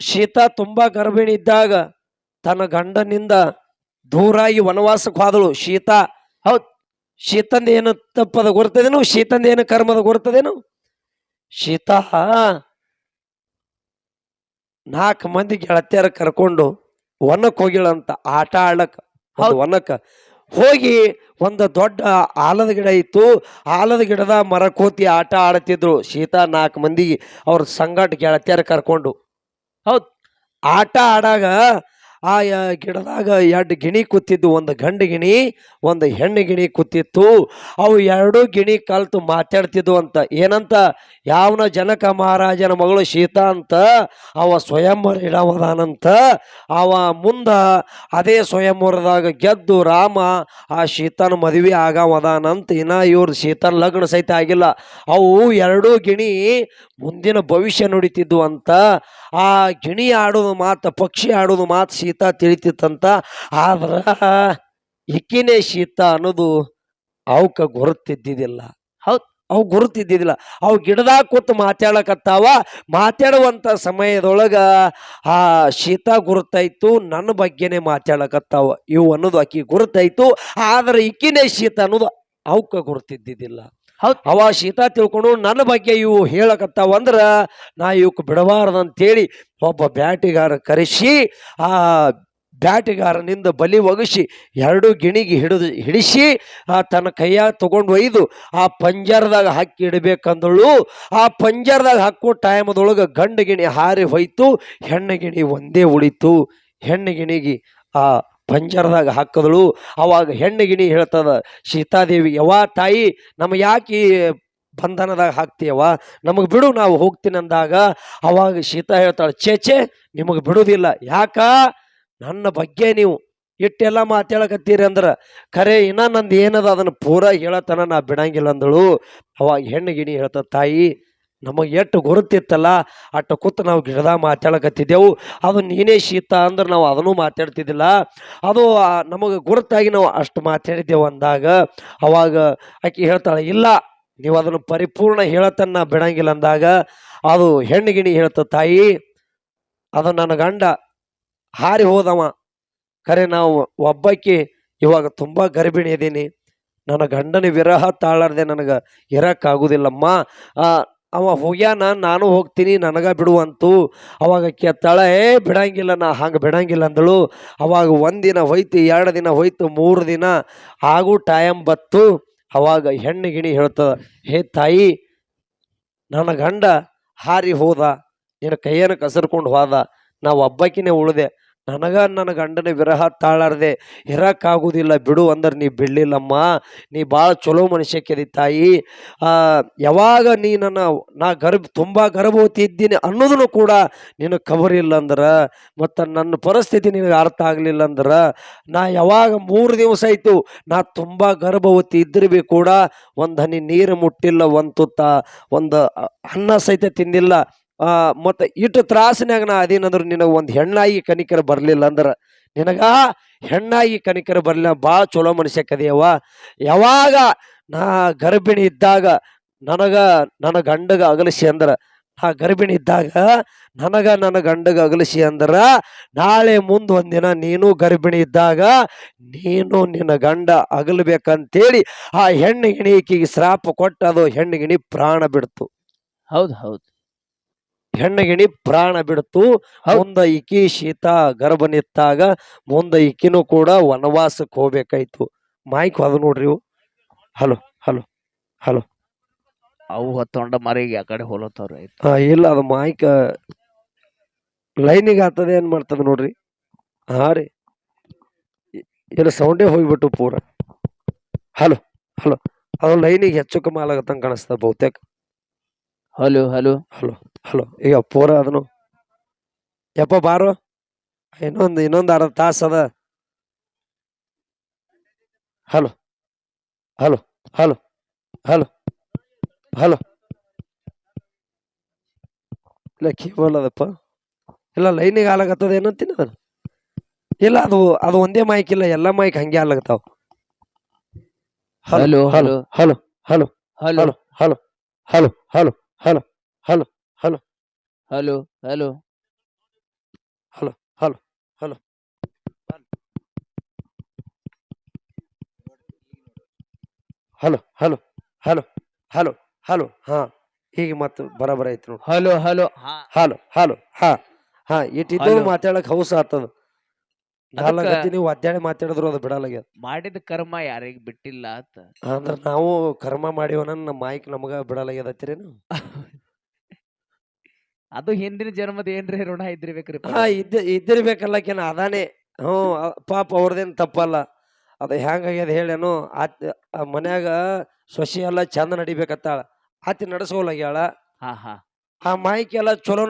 ಸೀತಾ ತುಂಬಾ ಗರ್ಭಿಣಿ ಇದ್ದಾಗ ತನ್ನ ಗಂಡನಿಂದ ದೂರಾಗಿ ವನವಾಸಕ್ಕೆ ಹೋದಳು. ಸೀತಾ ಹೌದ್ ಶೀತಂದ ಏನು ತಪ್ಪದ ಗುರ್ತದೇನು? ಶೀತಂದ ಏನು ಕರ್ಮದ ಗುರ್ತದೇನು? ಸೀತಾ ನಾಲ್ಕು ಮಂದಿ ಗೆಳತಿಯರ ಕರ್ಕೊಂಡು ವನಕ್ಕೆ ಹೋಗಿಳಂತ ಆಟ ಆಡ್ಲಕ್ಕ ಹೌದು ವನಕ್ಕೆ ಹೋಗಿ ಒಂದು ದೊಡ್ಡ ಆಲದ ಗಿಡ ಇತ್ತು. ಆಲದ ಗಿಡದ ಮರ ಕೋತಿ ಆಟ ಆಡ್ತಿದ್ರು. ಶೀತಾ ನಾಲ್ಕು ಮಂದಿ ಅವ್ರ ಸಂಗಟ ಗೆಳತಿಯರ ಕರ್ಕೊಂಡು ಹೌದ್. ಆಟ ಆಡಾಗ ಆ ಗಿಡದಾಗ ಎರಡು ಗಿಣಿ ಕೂತಿದ್ದು, ಒಂದು ಗಂಡು ಗಿಣಿ, ಒಂದು ಹೆಣ್ಣು ಗಿಣಿ ಕೂತಿತ್ತು. ಅವು ಎರಡೂ ಗಿಣಿ ಕಲ್ತು ಮಾತಾಡ್ತಿದ್ವು ಅಂತ. ಏನಂತ? ಯಾವನ ಜನಕ ಮಹಾರಾಜನ ಮಗಳು ಸೀತಾ ಅಂತ, ಅವ ಸ್ವಯಂವರ ಇಡವದಾನಂತ. ಅವ ಮುಂದ ಅದೇ ಸ್ವಯಂವರದಾಗ ಗೆದ್ದು ರಾಮ, ಆ ಸೀತನ ಮದುವೆ ಆಗವದಾನಂತ. ಇನ್ನ ಇವ್ರ ಸೀತನ ಲಗ್ನ ಸಹಿತ ಆಗಿಲ್ಲ. ಅವು ಎರಡೂ ಗಿಣಿ ಮುಂದಿನ ಭವಿಷ್ಯ ನುಡಿತಿದ್ವು ಅಂತ. ಆ ಗಿಣಿ ಆಡೋದು ಮಾತು, ಪಕ್ಷಿ ಆಡೋದು ಮಾತು ಶೀತ ತಿಳಿತಿತ್ತಂತ, ಆದ್ರ ಇಕ್ಕಿನೇ ಶೀತ ಅನ್ನೋದು ಅವಕ್ಕ ಗುರುತಿದ್ದಿದ್ದಿಲ್ಲ. ಹೌದು, ಅವು ಗುರುತಿದ್ದಿದ್ದಿಲ್ಲ. ಅವು ಗಿಡದಾಗ ಕೂತು ಮಾತಾಡಕತ್ತಾವ. ಮಾತಾಡುವಂತ ಸಮಯದೊಳಗೆ ಆ ಶೀತ ಗುರುತಾಯ್ತು ನನ್ನ ಬಗ್ಗೆನೇ ಮಾತಾಡಕತ್ತಾವ. ಇವು ಅನ್ನೋದು ಆಕಿ ಗುರುತಾಯ್ತು, ಆದ್ರೆ ಇಕ್ಕಿನೇ ಶೀತ ಅನ್ನೋದು ಅವಕ್ಕ ಗುರುತಿದ್ದಿದ್ದಿಲ್ಲ. ಅವ ಶೀತ ತಿಳ್ಕೊಂಡು ನನ್ನ ಬಗ್ಗೆ ಇವು ಹೇಳಕತ್ತಾವ ಅಂದ್ರ ನಾ ಇವಕ್ಕೆ ಬಿಡಬಾರ್ದಂತೇಳಿ ಒಬ್ಬ ಬ್ಯಾಟಿಗಾರ ಕರೆಸಿ, ಆ ಬ್ಯಾಟಿಗಾರನಿಂದ ಬಲಿ ಒಗಿಸಿ ಎರಡು ಗಿಣಿಗೆ ಹಿಡಿದು ಹಿಡಿಸಿ, ಆ ತನ್ನ ಕೈಯಾಗ ತಗೊಂಡು ಒಯ್ದು ಆ ಪಂಜರದಾಗ ಹಾಕಿ ಇಡಬೇಕಂದಳು. ಆ ಪಂಜರದಾಗ ಹಾಕೋ ಟೈಮದೊಳಗೆ ಗಂಡು ಗಿಣಿ ಹಾರಿ ಹೋಯ್ತು, ಹೆಣ್ಣು ಗಿಣಿ ಒಂದೇ ಉಳಿತು. ಹೆಣ್ಣು ಗಿಣಿಗೆ ಆ ಪಂಜರದಾಗ ಹಾಕಿದಳು. ಅವಾಗ ಹೆಣ್ಣು ಗಿಣಿ ಹೇಳ್ತದ, ಸೀತಾದೇವಿ ಯಾವ ತಾಯಿ ನಮ್ಮ ಯಾಕೆ ಬಂಧನದಾಗ ಹಾಕ್ತೀಯವ ನಮಗೆ ಬಿಡು, ನಾವು ಹೋಗ್ತೀನಿ ಅಂದಾಗ. ಅವಾಗ ಸೀತಾ ಹೇಳ್ತಾಳೆ ಚೇಚೆ ನಿಮಗೆ ಬಿಡುವುದಿಲ್ಲ ಯಾಕ? ನನ್ನ ಬಗ್ಗೆ ನೀವು ಇಟ್ಟೆಲ್ಲ ಮಾತಾಡಕತ್ತೀರಿ ಅಂದ್ರ, ಖರೆ, ಇನ್ನ ನಂದು ಏನದ ಅದನ್ನ ಪೂರಾ ಹೇಳತನ ನಾ ಬಿಡಂಗಿಲ್ಲ ಅಂದಳು. ಅವಾಗ ಹೆಣ್ಣು ಗಿಣಿ ಹೇಳ್ತ ತಾಯಿ ನಮಗೆ ಎಷ್ಟು ಗುರುತಿತ್ತಲ್ಲ, ಅಟ್ಟ ಕೂತು ನಾವು ಗಿಡದಾಗ ಮಾತಾಡಕತ್ತಿದ್ದೆವು. ಅದು ನೀನೇ ಶೀತ ಅಂದ್ರೆ ನಾವು ಅದನ್ನು ಮಾತಾಡ್ತಿದ್ದಿಲ್ಲ. ಅದು ನಮಗೆ ಗುರುತಾಗಿ ನಾವು ಅಷ್ಟು ಮಾತಾಡಿದ್ದೆವು ಅಂದಾಗ, ಅವಾಗ ಆಕೆ ಹೇಳ್ತಾಳೆ, ಇಲ್ಲ, ನೀವು ಅದನ್ನು ಪರಿಪೂರ್ಣ ಹೇಳತನ್ನ ಬಿಡಂಗಿಲ್ಲ ಅಂದಾಗ, ಅದು ಹೆಣ್ಣುಗಿಣಿ ಹೇಳ್ತ, ತಾಯಿ, ಅದು ನನ್ನ ಗಂಡ ಹಾರಿ ಹೋದವ. ಖರೆ ನಾವು ಒಬ್ಬಾಕಿ ಇವಾಗ ತುಂಬಾ ಗರ್ಭಿಣಿ ಇದ್ದೀನಿ ನನ್ನ ಗಂಡನ ವಿರಹ ತಾಳಾರ್ದೆ ನನಗೆ ಆ ಅವ ಹೋಗ್ಯಾನ, ನಾನು ಹೋಗ್ತೀನಿ, ನನಗ ಬಿಡುವಂತು ಅವಾಗ ಕೆತ್ತಾಳ ಏ, ಬಿಡಂಗಿಲ್ಲ ನಾ ಹಂಗೆ ಬಿಡಂಗಿಲ್ಲ ಅಂದಳು. ಅವಾಗ ಒಂದಿನ ಹೋಯ್ತು, ಎರಡು ದಿನ ಹೋಯ್ತು, ಮೂರು ದಿನ ಆಗು ಟೈಮ್ ಬತ್ತು. ಅವಾಗ ಹೆಣ್ಣು ಗಿಣಿ ಹೇಳ್ತದ, ಹೇ ತಾಯಿ, ನನ್ನ ಗಂಡ ಹಾರಿ ಹೋದ, ನಿನ್ನ ಕೈಯನ್ನು ಕಸರ್ಕೊಂಡು ಹೋದ ನಾ ಒಬ್ಬಾಕಿನೇ ಉಳಿದೆ ನನಗ ನನ್ನ ಗಂಡನ ವಿರಹ ತಾಳಾರ್ದೆ ಇರಕ್ಕಾಗುದಿಲ್ಲ. ಬಿಡು ಅಂದ್ರೆ ನೀ ಬಿಡ್ಲಿಲ್ಲಮ್ಮ. ನೀ ಭಾಳ ಚಲೋ ಮನುಷ್ಯಕ್ಕೆದಿ ತಾಯಿ. ಆ, ಯಾವಾಗ ನೀ ನನ್ನ, ನಾ ಗರ್ಭ ತುಂಬಾ ಗರ್ಭವತಿ ಇದ್ದೀನಿ ಅನ್ನೋದನ್ನು ಕೂಡ ನಿನಗೆ ಕವರ್ ಇಲ್ಲ ಅಂದ್ರ, ಮತ್ತು ನನ್ನ ಪರಿಸ್ಥಿತಿ ನಿನಗೆ ಅರ್ಥ ಆಗಲಿಲ್ಲ ಅಂದ್ರೆ, ನಾ ಯಾವಾಗ ಮೂರು ದಿವಸ ಆಯ್ತು, ನಾ ತುಂಬಾ ಗರ್ಭವತಿ ಇದ್ರೆ ಬಿ ಕೂಡ ಒಂದು ಹನಿ ನೀರು ಮುಟ್ಟಿಲ್ಲ, ಒಂದು ತುತ್ತ, ಒಂದು ಅನ್ನ ಸಹಿತ ತಿಂದಿಲ್ಲ. ಆ, ಮತ್ತು ಇಟ್ಟು ತ್ರಾಸಿನಾಗ ನಾ ಅದೇನಂದ್ರೆ ನಿನಗೆ ಒಂದು ಹೆಣ್ಣಾಗಿ ಕನಿಕರ ಬರಲಿಲ್ಲ ಅಂದ್ರೆ ನಿನಗ ಹೆಣ್ಣಾಗಿ ಕನಿಕರ ಬರಲಿಲ್ಲ ಭಾಳ ಚಲೋ ಮನುಷ್ಯ ಕದಿಯವ ಯಾವಾಗ ನಾ ಗರ್ಭಿಣಿ ಇದ್ದಾಗ ನನಗ, ನನ್ನ ಗಂಡಗ ಅಗಲಿಸಿ ಅಂದ್ರ ಆ ಗರ್ಭಿಣಿ ಇದ್ದಾಗ ನನಗ, ನನ್ನ ಗಂಡಗ ಅಗಲಿಸಿ ಅಂದ್ರ, ನಾಳೆ ಮುಂದೆ ಒಂದಿನ ನೀನು ಗರ್ಭಿಣಿ ಇದ್ದಾಗ ನೀನು ನಿನ್ನ ಗಂಡ ಅಗಲಬೇಕಂತೇಳಿ ಆ ಹೆಣ್ಣು ಗಿಣಿಕಿಗೆ ಶ್ರಾಪ ಕೊಟ್ಟು ಅದು ಹೆಣ್ಣು ಗಿಣಿ ಪ್ರಾಣ ಬಿಡ್ತು. ಹೌದು, ಹೌದ್. ಹೆಣ್ಣು ಗಿಣಿ ಪ್ರಾಣ ಬಿಡ್ತು. ಮುಂದ ಇಕಿ ಶೀತ ಗರ್ಭ ನಿತ್ತಾಗ ಮುಂದ ಇಕಿನೂ ಕೂಡ ವನವಾಸಕ್ಕೆ ಹೋಗ್ಬೇಕಾಯ್ತು. ಮಾಯ್ಕ್ ಅದು ನೋಡ್ರಿ ಇವು. Hello hello hello. ಅವು ಹೊತ್ತೊಂಡ ಮರಿಗೆ ಆ ಕಡೆ ಹೋಲತ್ತವ್ರ ಆ, ಇಲ್ಲ ಅದು ಮಾಯ್ಕ ಲೈನಿಗೆ ಆಗ್ತದೆ ಏನ್ ಮಾಡ್ತದ ನೋಡ್ರಿ. ಹಾ ರೀ. ಇ- ಇಲ್ಲ ಸೌಂಡೇ ಹೋಗ್ಬಿಟ್ಟು ಪೂರ. Hello hello. ಅದು ಲೈನಿಗೆ ಹೆಚ್ಚು ಕಮ್ಮಿ ಆಗತ್ತಂಗ ಕಾಣಿಸ್ತದ ಬಹುತೇಕ. Hello hello. Hello hello. ಈಗ ಪೂರ ಅದನು. ಯಪ್ಪ ಬಾರೋ. ಇನ್ನೊಂದು ಇನ್ನೊಂದು ಅರ್ಧ ತಾಸು ಅದ. Hello hello hello hello hello. ಇಲ್ಲ ಕೇಬಲ್ ಅದಪ್ಪ. ಇಲ್ಲ ಲೈನಿಗೆ ಹಾಲಾಗತ್ತದ ಏನಂತೀನಿ ಅದನ್ನು? ಇಲ್ಲ ಅದು ಅದು ಒಂದೇ ಮೈಕ್ ಇಲ್ಲ ಎಲ್ಲ ಮೈಕ್ ಹಂಗೆ ಹಾಲಾಗತ್ತಾವ hello, hello hello. Hello hello hello hello hello hello. Hello hello hello. Hello hello. Hello hello hello. Hello hello hello hello hello ಹಾ. ಹೀಗೆ ಮತ್ತು ಬರಬರ ಐತಿ ನೋಡಿ. Hello hello. ಹಾ. ಹಲೋ ಹಲೋ ಹಾ ಹಾ. ಇಟ್ಟಿದ್ದು. ಮಾತಾಡಕ್ ಹೌಸ ಆತದ. ಅದಕ್ಕ- ನಾಲ್ಕತ್ತಿ ನೀವು ಅದ್ಯಾಡಿ ಮಾತಾಡಿದ್ರು ಅದು ಬಿಡಲಾಗ್ಯದ ಮಾಡಿದ ಕರ್ಮ ಯಾರಿಗ ಬಿಟ್ಟಿಲ್ಲ ಅಂತ. ಅಂದ್ರ ನಾವು ಕರ್ಮ ಮಾಡಿವನ ನಮ್ಮ ಮಾಯಿಕ್ ನಮಗ ಬಿಡಲಾಗ್ಯದತ್ತಿರೇನು ಅದು ಹಿಂದಿನ ಜನ್ಮದ ಏನ್ರಿ ಋಣ ಇದ್ದಿರ್ಬೇಕ್ರಿ ಹಾ ಇದ್ದ ಇದ್ದಿರ್ಬೇಕಲ್ಲಕೇನ ಅದಾನೆ. ಅ- ಪಾಪ ಅವ್ರದೇನ್ ತಪ್ಪಲ್ಲ. ಅದು ಹೆಂಗಾಗ್ಯದ ಹೇಳೇನು ಆತ್ ಆ ಮನ್ಯಾಗ ಸೊಸಿ ಎಲ್ಲ ಚಂದ ನಡಿಬೇಕತ್ತಾಳ. ಆತಿ ನಡೆಸೋಲಾಗ್ಯಾಳ ಹಾ ಹಾ. ಆ ಮಾಯಿಕ್ ಎಲ್ಲ ಚಲೋ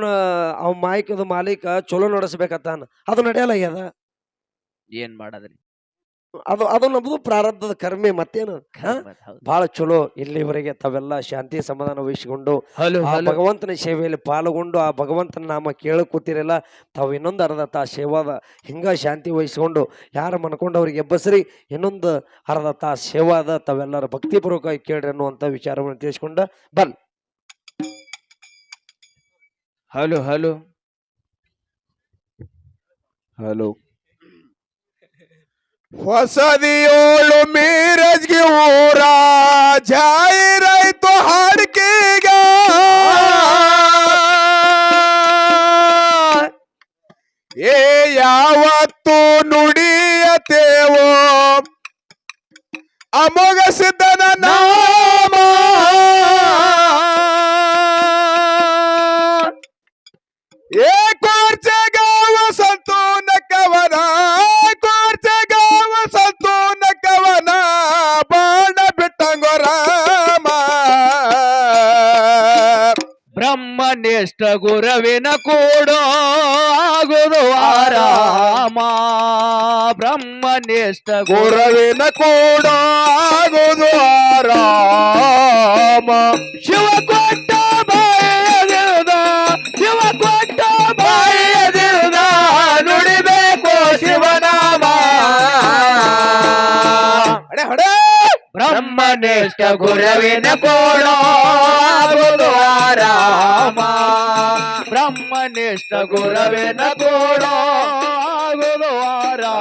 ಅವ್ ಮಾಯಕದ ಮಾಲೀಕ ಚಲೋ ನಡೆಸ್ಬೇಕತ್ತಾನ. ಅದು ನಡೆಯಲಾಗ್ಯದ ಏನ್ ಮಾಡದ್ರಿ? ಅದು ಅದು ನಮ್ದು ಪ್ರಾರಬ್ಧದ ಕರ್ಮೆ ಮತ್ತೇನು ಬಹಳ ಚಲೋ ಇಲ್ಲಿವರೆಗೆ ತಾವೆಲ್ಲ ಶಾಂತಿ ಸಮಾಧಾನ ವಹಿಸಿಕೊಂಡು ಹಲೋ ಆ ಭಗವಂತನ ಸೇವೆಯಲ್ಲಿ ಪಾಲ್ಗೊಂಡು ಆ ಭಗವಂತನ ನಾಮ ಕೇಳಕೂತಿರಲ್ಲ ತಾವು ಇನ್ನೊಂದು ಅರ್ಧ ತಾ ಸೇವಾದ ಹಿಂಗ ಶಾಂತಿ ವಹಿಸಿಕೊಂಡು ಯಾರು ಮನ್ಕೊಂಡು ಅವ್ರಿಗೆ ಎಬ್ಬಸರಿ ಇನ್ನೊಂದು ಅರ್ಧ ತಾ ಸೇವಾದ ತಾವೆಲ್ಲರ ಭಕ್ತಿಪೂರ್ವಕವಾಗಿ ಕೇಳ್ರಿ ಅನ್ನುವಂಥ ವಿಚಾರವನ್ನು ತಿಳಿಸ್ಕೊಂಡ ಬನ್ ಹಲೋ ಹಲೋ. ಹಲೋ. ಹೊಸದಿಯೋಳು ಮೀರಜ್ಗೆ ಊರ ಜಾಯಿರಾಯ್ತು ಹಾಡಿಕೆಗ. ಏ ಯಾವತ್ತು ನುಡಿಯತೇವೋ? ಅಮೋಘ ಸಿದ್ಧನ ನಾಮ. ಬ್ರಹ್ಮನಿಷ್ಠ ಗುರವಿನ ಕೂಡ ಆಗುದು ಆರಾಮ. ಬ್ರಹ್ಮನಿಷ್ಠ ಗುರು ಗುರವಿನ ಕೂಡ ಆಗುದು ಆರಾಮ. ಶಿವ ಕೊಟ್ಟ ಬಾಯದಿರದ ಶಿವ ಕೊಟ್ಟ ಬಾಯದಿರುದ ನುಡಿಬೇಕು ಶಿವನಾಮ ಹಡೆ ಹಡೆ ಬ್ರಹ್ಮನಿಷ್ಠ ಗುರವಿನ ಕೂಡ ಆಗುದು రామా. బ్రహ్మనిష్ట గురవే నోడో గురువారా